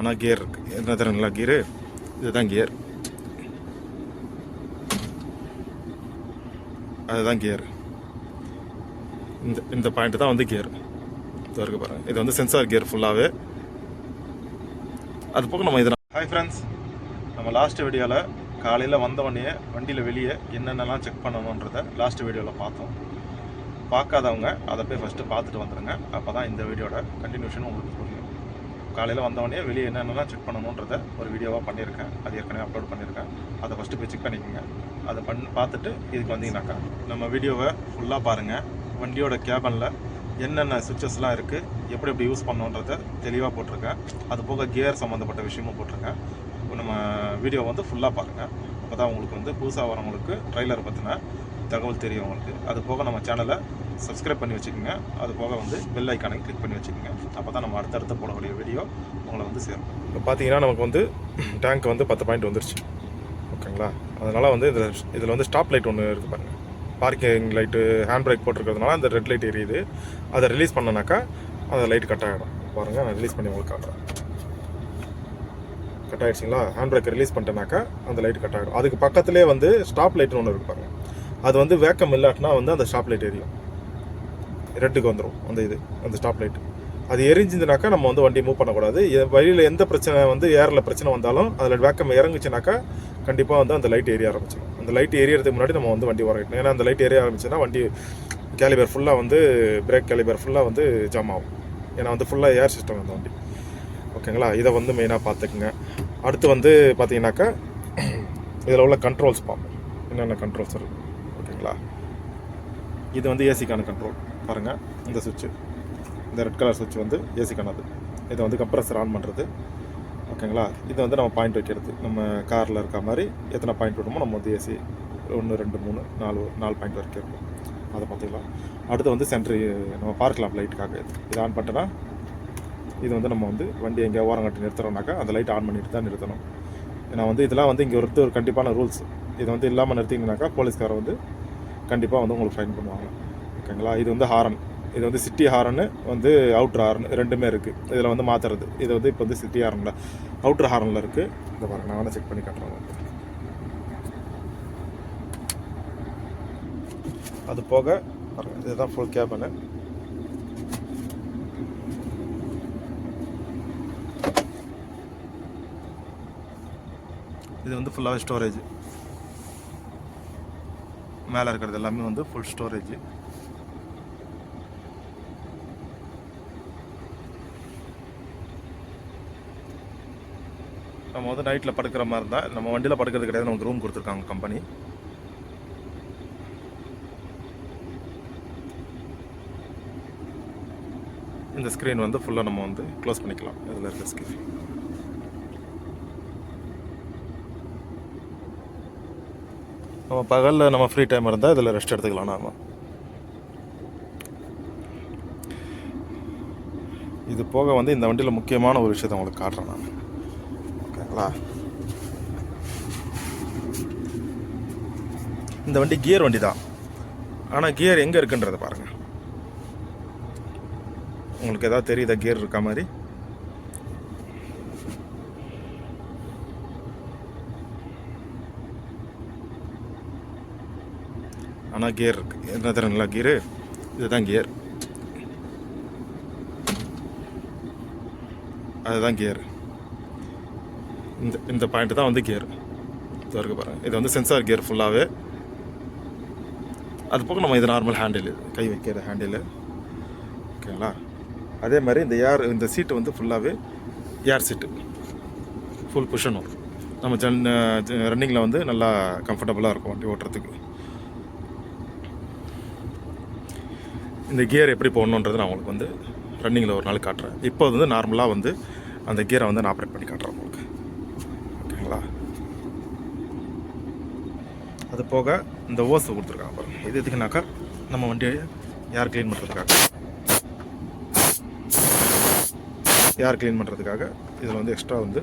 ஆனால் கியர் இருக்குது என்ன தரங்களா கியரு. இதுதான் கியர். அதுதான் கியர். இந்த இந்த பாயிண்ட் தான் வந்து கியர். இது இருக்கு பாருங்கள் இது வந்து சென்சார் கியர் ஃபுல்லாகவே அது போக நம்ம இதில் ஹாய் ஃப்ரெண்ட்ஸ் நம்ம லாஸ்ட் வீடியோவில் காலையில் வந்தவொடனே வண்டியில் வெளியே என்னென்னலாம் செக் பண்ணணுன்றதை லாஸ்ட் வீடியோவில் பார்த்தோம். பார்க்காதவங்க அதை போய் ஃபஸ்ட்டு பார்த்துட்டு வந்துடுங்க அப்போ தான் இந்த வீடியோட கண்டினியூஷன் உங்களுக்கு புரியும். காலையில் வந்தவொடனே வெளியே என்னென்னலாம் செக் பண்ணணுன்றத ஒரு வீடியோவாக பண்ணியிருக்கேன். அது ஏற்கனவே அப்லோட் பண்ணியிருக்கேன். அதை ஃபஸ்ட்டு போய் செக் பண்ணிக்கோங்க. அதை பண் பார்த்துட்டு இதுக்கு வந்தீங்கன்னாக்கா நம்ம வீடியோவை ஃபுல்லாக பாருங்கள் வண்டியோட கேபனில் என்னென்ன சுவிச்சஸ்லாம் இருக்குது எப்படி எப்படி யூஸ் பண்ணணுன்றதை தெளிவாக போட்டிருக்கேன். அது போக கியர் சம்மந்தப்பட்ட விஷயமும் போட்டிருக்கேன். நம்ம வீடியோ வந்து ஃபுல்லாக பாருங்கள் அப்போ தான் உங்களுக்கு வந்து புதுசாக வரவங்களுக்கு ட்ரைலர் பற்றின தகவல் தெரியும் உங்களுக்கு. அது போக நம்ம சேனலை சப்ஸ்கிரைப் பண்ணி வச்சுக்கோங்க. அது போக வந்து பெல் ஐக்கானை கிளிக் பண்ணி வச்சுக்கோங்க. அப்போ தான் நம்ம அடுத்தடுத்த போடக்கூடிய வீடியோ உங்களை வந்து சேரும். இப்போ பார்த்தீங்கன்னா நமக்கு வந்து டேங்க் வந்து பத்து பாயிண்ட் வந்துருச்சு. ஓகேங்களா? அதனால் வந்து இதில் இதில் வந்து ஸ்டாப் லைட் ஒன்று இருக்குது பாருங்கள் பார்க்கிங் லைட்டு ஹேண்ட் பிரேக் போட்டிருக்கிறதுனால அந்த ரெட் லைட் எரியுது. அதை ரிலீஸ் பண்ணனாக்கா அந்த லைட் கட் ஆகிடும் பாருங்கள் நான் ரிலீஸ் பண்ணி உங்களுக்கு காட்டுறேன். கட் ஆகிடுச்சிங்களா ஹேண்ட் பிரேக் ரிலீஸ் பண்ணிட்டேனாக்கா அந்த லைட் கட் ஆகிடும் அதுக்கு பக்கத்துலேயே வந்து ஸ்டாப் லைட்னு ஒன்று இருக்குது பாருங்கள் அது வந்து வேக்கம் இல்லாட்டினா வந்து அந்த ஸ்டாப் லைட் எரியும். ரெட்டுக்கு வந்துடும் அந்த இது அந்த ஸ்டாப் லைட் அது எரிஞ்சிருந்துனாக்கா நம்ம வந்து வண்டி மூவ் பண்ணக்கூடாது. வழியில் எந்த பிரச்சனை வந்து ஏரில் பிரச்சனை வந்தாலும் அதில் வேக்கம் இறங்குச்சுனாக்கா கண்டிப்பாக வந்து அந்த லைட் ஏரிய ஆரம்பிச்சிடும் அந்த லைட் ஏரியறதுக்கு முன்னாடி நம்ம வந்து வண்டி வரக்கணும் ஏன்னா அந்த லைட் ஏரிய ஆரம்பிச்சுன்னா வண்டி கேலிபர் ஃபுல்லாக வந்து பிரேக் கேலிபர் ஃபுல்லாக வந்து ஜாம் ஆகும். ஏன்னா வந்து ஃபுல்லாக ஏர் சிஸ்டம் அந்த வண்டி. ஓகேங்களா இதை வந்து மெயினாக பார்த்துக்குங்க. அடுத்து வந்து பார்த்தீங்கன்னாக்கா இதில் உள்ள கண்ட்ரோல்ஸ் பார்ப்போம். என்னென்ன கண்ட்ரோல்ஸ் இருக்குது ஓகேங்களா இது வந்து ஏசிக்கான கண்ட்ரோல் பாருங்கள் இந்த சுவிட்சு இந்த ரெட் கலர் சுவிட்ச் வந்து ஏசிக்கானது இதை வந்து கம்ப்ரஸர் ஆன் பண்ணுறது ஓகேங்களா இது வந்து நம்ம பாயிண்ட் வைக்கிறது. நம்ம காரில் இருக்க மாதிரி எத்தனை பாயிண்ட் விடுமோ நம்ம வந்து ஏசி ஒன்று ரெண்டு மூணு நாலு நாலு பாயிண்ட் வரைக்கும் இருக்கும். அதை பார்த்துக்கலாம். அடுத்து வந்து சென்ட்ரு நம்ம பார்க்கலாம் லைட்டுக்காக இது இது ஆன் பண்ணிட்டோன்னா இது வந்து நம்ம வந்து வண்டி எங்கேயா ஓரம் கட்டி நிறுத்துறோம்னாக்கா அந்த லைட் ஆன் பண்ணிட்டு தான் நிறுத்தணும். ஏன்னா வந்து இதெல்லாம் வந்து இங்கே ஒருத்தர் கண்டிப்பான ரூல்ஸ் இது வந்து இல்லாமல் நிறுத்திங்கனாக்கா போலீஸ்காரர் வந்து கண்டிப்பாக வந்து உங்களுக்கு ஃபைன் பண்ணுவாங்க. ஓகேங்களா? இது வந்து ஹாரன். இது வந்து சிட்டி ஹாரனு வந்து அவுட்ரு ஹாரன் ரெண்டுமே இருக்குது இதில் வந்து மாற்றுறது இது வந்து இப்போ வந்து சிட்டி ஹாரனில். அவுட்ரு ஹாரனில் இருக்குது இந்த பாருங்கள் நான் வேணால் செக் பண்ணி காட்டுறேன். அது போக இதுதான் ஃபுல் கேபனு இது வந்து ஃபுல்லாகவே ஸ்டோரேஜ் மேலே இருக்கிறது எல்லாமே வந்து ஃபுல் ஸ்டோரேஜ் நம்ம வந்து நைட்டில் படுக்கிற மாதிரி இருந்தால் நம்ம வண்டியில் படுக்கிறது கிடையாது. நமக்கு ரூம் கொடுத்துருக்காங்க கம்பெனி இந்த ஸ்க்ரீன் வந்து ஃபுல்லாக நம்ம வந்து க்ளோஸ் பண்ணிக்கலாம். இதில் இருக்க ஸ்க்ரீன் நம்ம பகலில் நம்ம ஃப்ரீ டைம் இருந்தால் இதில் ரெஸ்ட் எடுத்துக்கலாம் நாம். இது போக வந்து இந்த வண்டியில் முக்கியமான ஒரு விஷயத்தை உங்களுக்கு காட்டுறேன் நான். ஓகேங்களா இந்த வண்டி கியர் வண்டி தான் ஆனால் கியர் எங்கே இருக்குன்றத பாருங்கள் உங்களுக்கு ஏதாவது தெரியுதா கியர் இருக்க மாதிரி? ஆனால் கியர் இருக்கு. என்ன தரங்களா கியரு? இதுதான் கியர். அதுதான் கியர். இந்த இந்த பாயிண்ட் தான் வந்து கியர் இது இருக்கு பாருங்கள் இது வந்து சென்சார் கியர் ஃபுல்லாகவே அது போக நம்ம இது நார்மல் ஹேண்டில் கை வைக்கிற ஹேண்டில் ஓகேங்களா அதே மாதிரி இந்த ஏர் இந்த சீட்டு வந்து ஃபுல்லாகவே ஏர் சீட்டு ஃபுல் புஷன் வரும் நம்ம ஜன் ரன்னிங்கில் வந்து நல்லா கம்ஃபர்டபுளாக இருக்கும் வண்டி ஓட்டுறதுக்கு. இந்த கியர் எப்படி போடணுன்றது நான் உங்களுக்கு வந்து ரன்னிங்கில் ஒரு நாள் காட்டுறேன். இப்போ வந்து நார்மலாக வந்து அந்த கியரை வந்து நான் ஆப்ரேட் பண்ணி காட்டுறேன் உங்களுக்கு ஓகேங்களா அது போக இந்த ஓஸ் கொடுத்துருக்காங்க பாருங்க. இது எதுக்குனாக்கா நம்ம வண்டியை யார் க்ளீன் பண்ணுறதுக்காக யார் க்ளீன் பண்ணுறதுக்காக இதில் வந்து எக்ஸ்ட்ரா வந்து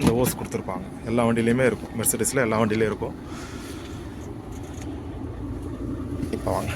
இந்த ஓஸ் கொடுத்துருப்பாங்க. எல்லா வண்டியிலையுமே இருக்கும். மெர்சடிஸில் எல்லா வண்டியிலையும் இருக்கும். இப்போ வாங்க.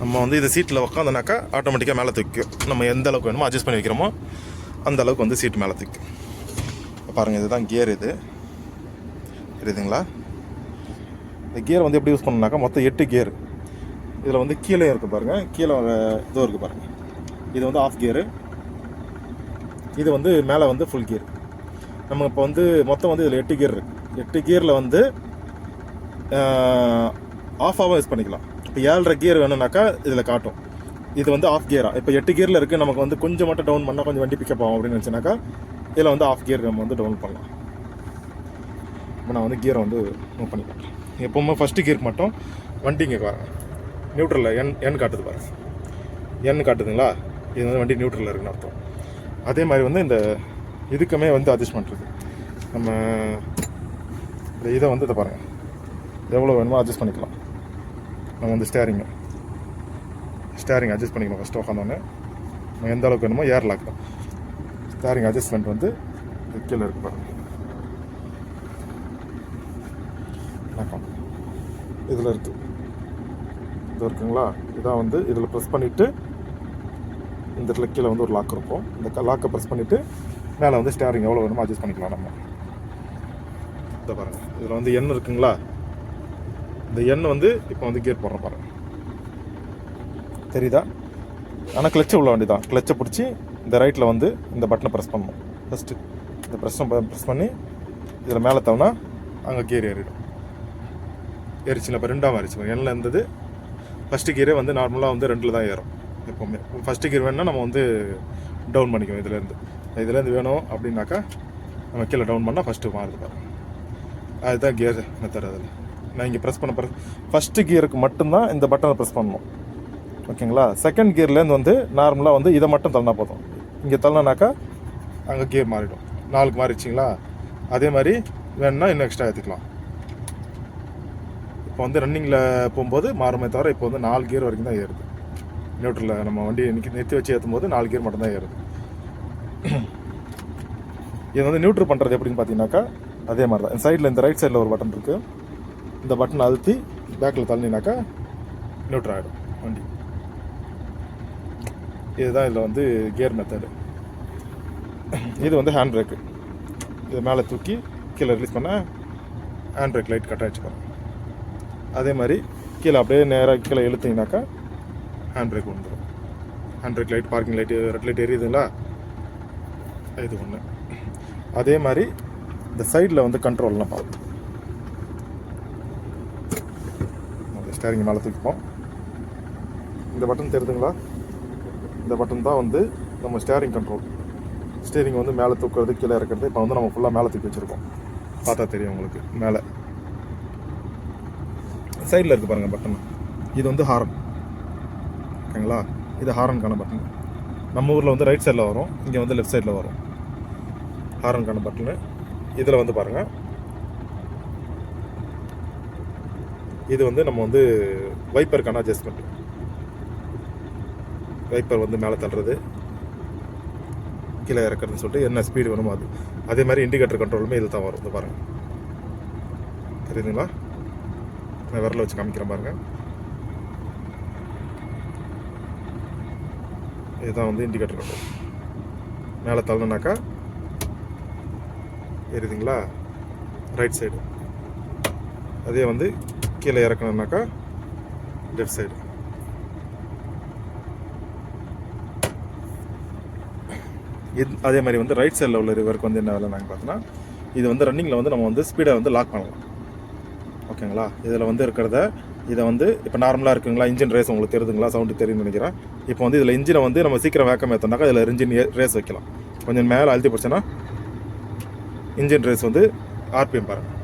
நம்ம வந்து இது சீட்டில் உட்காந்தனாக்கா ஆட்டோமேட்டிக்காக மேலே தூக்கும் நம்ம எந்த அளவுக்கு வேணுமோ அட்ஜஸ்ட் பண்ணி வைக்கிறோமோ அந்த அளவுக்கு வந்து சீட் மேலே தூக்கும் பாருங்கள் இதுதான் கியர் இது. தெரியுதுங்களா? இந்த கியர் வந்து எப்படி யூஸ் பண்ணணும்னாக்கா மொத்தம் எட்டு கியர் இதில் வந்து கீழே இருக்குது பாருங்கள் கீழே இதுவும் இருக்குது பாருங்கள் இது வந்து ஆஃப் கியரு இது வந்து மேலே வந்து ஃபுல் கியர் நம்ம இப்போ வந்து மொத்தம் வந்து இதில் எட்டு கியர் இருக்குது எட்டு கியரில் வந்து ஆஃபாகவும் யூஸ் பண்ணிக்கலாம். இப்போ ஏழரை கியர் வேணும்னாக்கா இதில் காட்டும். இது வந்து ஆஃப் கியராக இப்போ எட்டு கியரில் இருக்குது நமக்கு வந்து கொஞ்சம் மட்டும் டவுன் பண்ணால் கொஞ்சம் வண்டி பிக்கப் ஆகும் அப்படின்னு நினச்சினாக்கா இதில் வந்து ஆஃப் கியர் நம்ம வந்து டவுன் பண்ணலாம். இப்போ நான் வந்து கியரை வந்து மூவ் பண்ணிக்கிறேன் எப்போவுமே ஃபஸ்ட்டு கியருக்கு மட்டும் வண்டி இங்கே பாருங்க நியூட்ரலில் என் என் காட்டுது பாருங்க. என் காட்டுதுங்களா? இது வந்து வண்டி நியூட்ரலில் இருக்குன்னு அர்த்தம். அதே மாதிரி வந்து இந்த இதுக்குமே வந்து அட்ஜஸ்ட் பண்ணுறது நம்ம இந்த இதை வந்து இதை பாருங்கள் எவ்வளோ வேணுமோ அட்ஜஸ்ட் பண்ணிக்கலாம். நம்ம வந்து ஸ்டேரிங்கு ஸ்டேரிங் அட்ஜஸ்ட் பண்ணிக்கணும் ஃபஸ்ட்டு உட்காந்தோன்னே நம்ம எந்த அளவுக்கு வேணுமோ ஏர் லாக் தான். ஸ்டேரிங் அட்ஜஸ்ட்மெண்ட் வந்து இது கீழே இருக்கு பாருங்கள் வணக்கம். இதில் இருக்குது இது இருக்குங்களா? இதான் வந்து இதில் ப்ரெஸ் பண்ணிவிட்டு இந்த இடத்துல கீழே வந்து ஒரு லாக் இருக்கும். இந்த லாக்கை ப்ரெஸ் பண்ணிவிட்டு மேலே வந்து ஸ்டேரிங் எவ்வளோ வேணுமோ அட்ஜஸ்ட் பண்ணிக்கலாம் நம்ம. இதை பாருங்கள் இதில் வந்து எண் இருக்குங்களா? இந்த எண் வந்து இப்போ வந்து கியர் போடுற பாருங்கள் தெரியுதா? ஆனால் கிளச்சு உள்ள வண்டி தான் கிளச்சை பிடிச்சி இந்த ரைட்டில் வந்து இந்த பட்டனை ப்ரெஸ் பண்ணணும். ஃபஸ்ட்டு இந்த ப்ரெஸ் ப்ரெஸ் பண்ணி இதில் மேலே தவனா அங்கே கியர் ஏறிடும். ஏறிச்சுல இப்போ ரெண்டாக மாறிச்சு. எண்ணில் இருந்தது ஃபஸ்ட்டு கியரே வந்து நார்மலாக வந்து ரெண்டில் தான் ஏறும். எப்போவுமே. ஃபஸ்ட்டு கியர் வேணுன்னா நம்ம வந்து டவுன் பண்ணிக்குவோம் இதுலேருந்து இதுலேருந்து வேணும் அப்படின்னாக்கா நம்ம கீழே டவுன் பண்ணால் ஃபஸ்ட்டு மாறுது பாருங்க அதுதான் கியர் மெத்தட் அதில். நான் இங்கே ப்ரெஸ் பண்ண ப்ரெஸ் ஃபஸ்ட்டு கியருக்கு மட்டும்தான் இந்த பட்டனை ப்ரெஸ் பண்ணணும். ஓகேங்களா செகண்ட் கியர்லேருந்து வந்து நார்மலாக வந்து இதை மட்டும் தள்ளனா போதும். இங்கே தள்ளனாக்கா அங்கே கியர் மாறிடும். நாலுக்கு மாறிச்சிங்களா அதே மாதிரி வேணும்னா இன்னும் எக்ஸ்ட்ரா ஏற்றுக்கலாம் இப்போ வந்து ரன்னிங்கில் போகும்போது மாறுமே தவிர இப்போ வந்து நாலு கியர் வரைக்கும் தான் ஏறுது. நியூட்ரலில் நம்ம வண்டி நிற்க நிறுத்தி வச்சு ஏற்றும் போது நாலு கியர் மட்டும்தான் ஏறுது. இது வந்து நியூட்ரல் பண்ணுறது எப்படின்னு பார்த்தீங்கன்னாக்கா அதே மாதிரி தான். சைடில் இந்த ரைட் சைடில் ஒரு பட்டன் இருக்குது இந்த பட்டன் அழுத்தி பேக்கில் தள்ளினாக்கா நியூட்ரல் ஆகிடும் வண்டி. இதுதான் இதில் வந்து கியர் மெத்தடு இது வந்து ஹேண்ட் பிரேக்கு இது மேலே தூக்கி கீழே ரிலீஸ் பண்ணால் ஹேண்ட் பிரேக் லைட் கட் அதே மாதிரி கீழே அப்படியே நேராக கீழே இழுத்தீங்கனாக்கா ஹேண்ட் பிரேக் வந்துடும் hand brake light parking light red light எரியுதுங்களா? இது ஒன்று அதே மாதிரி இந்த சைடில் வந்து கண்ட்ரோல்லாம் பார்க்கணும் ஸ்டேரிங் மேலே தூக்கிப்போம். இந்த பட்டன் தெரியுதுங்களா? இந்த பட்டன் தான் வந்து நம்ம ஸ்டேரிங் கண்ட்ரோல் ஸ்டேரிங் வந்து மேலே தூக்கிறது கீழே இறக்கிறது இப்போ வந்து நம்ம ஃபுல்லாக மேலே தூக்கி வச்சுருக்கோம். பார்த்தா தெரியும் உங்களுக்கு. மேலே. சைடில் இருக்குது பாருங்கள் பட்டன் இது வந்து ஹாரன். ஓகேங்களா? இது ஹாரனுக்கான பட்டன் நம்ம ஊரில் வந்து ரைட் சைடில் வரும் இங்கே வந்து லெஃப்ட் சைடில் வரும். ஹாரனுக்கான பட்டனு இதில் வந்து பாருங்கள் இது வந்து நம்ம வந்து வைப்பருக்கான அட்ஜஸ்ட்மெண்ட் வைப்பர் வந்து மேலே தள்ளுறது. கீழே இறக்குறதுன்னு சொல்லிட்டு என்ன ஸ்பீடு வேணுமோ அது. அதே மாதிரி இண்டிகேட்டர் கண்ட்ரோலுமே இது தான் வரும். இந்த பாருங்கள் தெரியுதுங்களா? நான் விரல வச்சு காமிக்கிறேன் பாருங்கள் இதுதான் வந்து இண்டிகேட்டர் இருக்கும் மேலே தள்ளனாக்கா எரியுதுங்களா? ரைட் சைடு அதே வந்து கீழே இறக்கணுன்னாக்கா லெஃப்ட் சைடு இது அதே மாதிரி வந்து ரைட் சைடில் உள்ள ரிவருக்கு வந்து என்ன வேலை நாங்கள் பார்த்தோன்னா இது வந்து ரன்னிங்கில் வந்து நம்ம வந்து ஸ்பீடை வந்து லாக் பண்ணலாம். ஓகேங்களா இதில் வந்து இருக்கிறத இதை வந்து இப்போ நார்மலாக இருக்குங்களா? இன்ஜின் ரேஸ் உங்களுக்கு தெரியுதுங்களா? சவுண்டு தெரியும்னு நினைக்கிறேன். இப்போ வந்து இதில் இன்ஜினை வந்து நம்ம சீக்கிரம் வேக்கம் ஏற்றோம்னாக்கா இதில் இன்ஜின் ரேஸ் வைக்கலாம். கொஞ்சம் மேலே அழுத்தி பிடிச்சோன்னா இன்ஜின் ரேஸ் வந்து ஆர்பிஎம் பாருங்கள்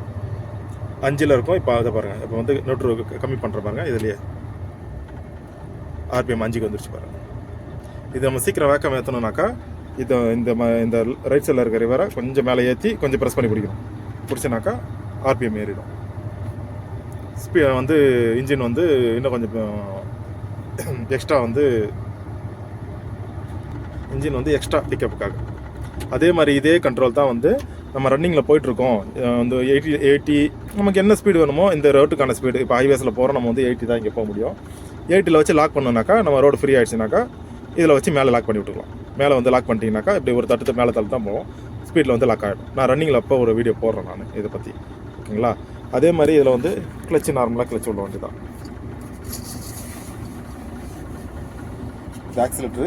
அஞ்சில் இருக்கும் இப்போ அதை பாருங்கள் இப்போ வந்து நூற்று கம்மி பண்ணுற பாருங்கள் இதுலேயே. ஆர்பிஎம் அஞ்சுக்கு வந்துருச்சு பாருங்கள் இது நம்ம சீக்கிரம் வேக்கம் ஏற்றணும்னாக்கா இதை இந்த ம இந்த ரைட் சைடில் இருக்கிற ரிவரை கொஞ்சம் மேலே ஏற்றி கொஞ்சம் ப்ரெஸ் பண்ணி பிடிக்கணும். பிடிச்சனாக்கா ஆர்பிஎம் ஏறிடும். ஸ்பீ வந்து இன்ஜின் வந்து இன்னும் கொஞ்சம் எக்ஸ்ட்ரா வந்து இன்ஜின் வந்து எக்ஸ்ட்ரா பிக்கப்புக்காக அதே மாதிரி இதே கண்ட்ரோல் தான் வந்து நம்ம ரன்னிங்கில் போயிட்டுருக்கோம். வந்து எயிட்டி எயிட்டி நமக்கு என்ன ஸ்பீடு வேணுமோ இந்த ரோட்டுக்கான ஸ்பீடு இப்போ ஹைவேஸில் போகிறோம் நம்ம வந்து எயிட்டி தான் இங்கே போக முடியும். எயிட்டியில் வச்சு லாக் பண்ணோம்னாக்கா நம்ம ரோடு ஃப்ரீ ஆகிடுச்சுனாக்கா இதில் வச்சு மேலே லாக் பண்ணி விட்டுக்கலாம். மேலே வந்து லாக் பண்ணிட்டீங்கனாக்கா இப்படி ஒரு தட்டு மேலே தள்ளி தான் போவோம் ஸ்பீடில் வந்து லாக் ஆகிடும் நான் ரன்னிங்கில் அப்போ ஒரு வீடியோ போடுறேன் நான் இதை பற்றி ஓகேங்களா? அதே மாதிரி இதில் வந்து கிளச்சு நார்மலாக கிளச்சு உள்ள வண்டி தான் இது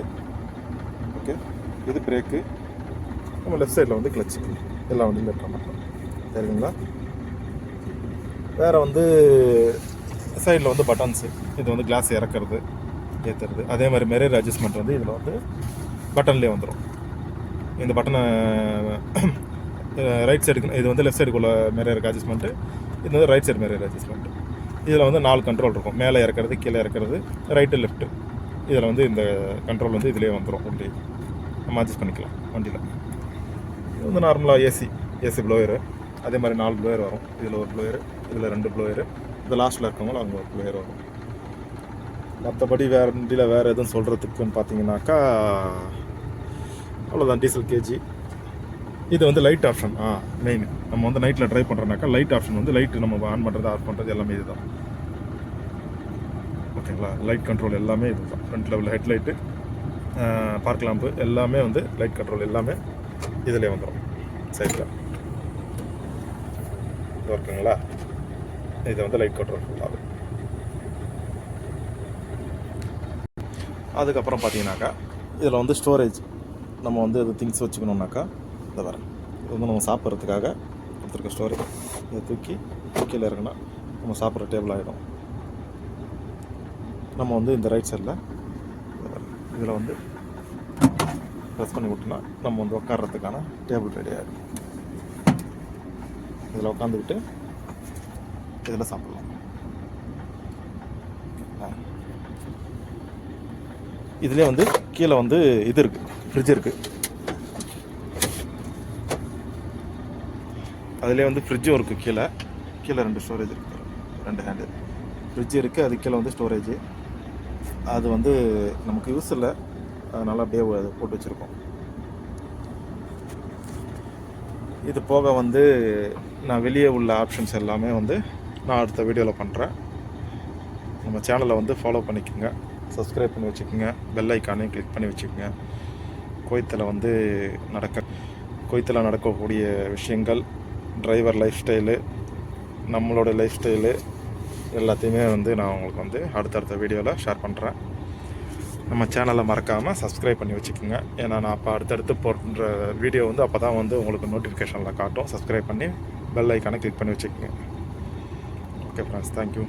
ஓகே இது பிரேக்கு நம்ம லெஃப்ட் சைடில் வந்து கிளச்சு எல்லா வண்டியும் லெஃப்ட் மட்டும் சரிங்களா? வேறு வந்து சைடில் வந்து பட்டன்ஸு இது வந்து கிளாஸ் இறக்குறது ஏற்றுறது அதே மாதிரி மெரேஜ் அட்ஜஸ்ட்மெண்ட் வந்து இதில் வந்து பட்டன்லேயே வந்துடும் இந்த பட்டனை ரைட் சைடுக்கு இது வந்து லெஃப்ட் சைடுக்குள்ள மெரேருக்கு அட்ஜஸ்ட்மெண்ட்டு இது வந்து ரைட் சைடு மெரேர் அட்ஜஸ்ட்மெண்ட் இதில் வந்து நாலு கண்ட்ரோல் இருக்கும். மேலே இறக்கிறது கீழே இறக்கிறது ரைட்டு லெஃப்ட்டு இதில் வந்து இந்த கண்ட்ரோல் வந்து இதிலே வந்துடும் வண்டி நம்ம அட்ஜஸ்ட் பண்ணிக்கலாம். வண்டியில். இது வந்து நார்மலாக ஏசி ஏசி ப்ளோயரு அதே மாதிரி நாலு ப்ளோயர் வரும். இதில் ஒரு ப்ளோயரு இதில் ரெண்டு ப்ளோயரு இது லாஸ்ட்டில் இருக்கவங்களும் அங்கே ஒரு ப்ளோயர் வரும். மற்றபடி வேறு வண்டியில் வேறு எதுவும் சொல்கிறதுக்குன்னு பார்த்தீங்கன்னாக்கா அவ்வளோதான் டீசல் கேஜி இது வந்து லைட் ஆப்ஷன் ஆ மெயின் நம்ம வந்து நைட்டில் ட்ரை பண்ணுறோம்னாக்கா லைட் ஆப்ஷன் வந்து லைட் நம்ம ஆன் பண்ணுறது ஆஃப் பண்ணுறது எல்லாமே இதுதான். ஓகேங்களா? லைட் கண்ட்ரோல் எல்லாமே இதுதான். ஃப்ரண்ட் லெவலில் ஹெட்லைட்டு பார்க் லாம்பு எல்லாமே வந்து லைட் கண்ட்ரோல் எல்லாமே இதிலே வந்துடும் சைடில் இது இருக்குங்களா இது வந்து லைட் கண்ட்ரோல் ஃபுல்லாக அதுக்கப்புறம் பார்த்தீங்கன்னாக்கா இதில் வந்து ஸ்டோரேஜ் நம்ம வந்து இது திங்ஸ் வச்சுக்கணுன்னாக்கா இதை வரேன் இது வந்து நம்ம சாப்பிட்றதுக்காக கொடுத்துருக்க ஸ்டோரி இதை தூக்கி கீழே இறங்கினா நம்ம சாப்பிட்ற டேபிள் ஆகிடும் நம்ம வந்து இந்த ரைட் சைடில் இதில் வந்து ப்ரெஸ் பண்ணி விட்டோம்னா நம்ம வந்து உட்கார்றதுக்கான டேபிள் ரெடி ஆகிடும் இதில் உட்காந்துக்கிட்டு இதில் சாப்பிட்லாம். இதுலேயே வந்து கீழே வந்து இது இருக்குது ஃப்ரிட்ஜ் இருக்குது அதுலேயே வந்து ஃப்ரிட்ஜும் இருக்குது கீழே. கீழே ரெண்டு ஸ்டோரேஜ் இருக்குது ரெண்டு ஹேண்டு ஃப்ரிட்ஜ் இருக்குது அது கீழே வந்து ஸ்டோரேஜ் அது வந்து நமக்கு யூஸ் இல்லை. அதனால் அப்படியே போட்டு வச்சுருக்கோம். இது போக வந்து நான் வெளியே உள்ள ஆப்ஷன்ஸ் எல்லாமே வந்து நான் அடுத்த வீடியோவில் பண்ணுறேன் நம்ம சேனலை வந்து ஃபாலோ பண்ணிக்கோங்க. சப்ஸ்கிரைப் பண்ணி வச்சுக்கோங்க. பெல் ஐக்கானையும் கிளிக் பண்ணி வச்சுக்கோங்க. கோயத்தில் வந்து நடக்க கோயத்தில் நடக்கக்கூடிய விஷயங்கள் டிரைவர் லைஃப் ஸ்டைலு நம்மளோட லைஃப் ஸ்டைலு எல்லாத்தையுமே வந்து நான் உங்களுக்கு வந்து அடுத்தடுத்த வீடியோவில் ஷேர் பண்ணுறேன் நம்ம சேனலை மறக்காமல் சப்ஸ்கிரைப் பண்ணி வச்சுக்கோங்க. ஏன்னா நான் அப்போ அடுத்தடுத்து போடுற வீடியோ வந்து அப்போ தான் வந்து உங்களுக்கு நோட்டிஃபிகேஷனில் காட்டும். சப்ஸ்கிரைப் பண்ணி பெல் ஐக்கானை கிளிக் பண்ணி வச்சுக்கோங்க. Okay friends thank you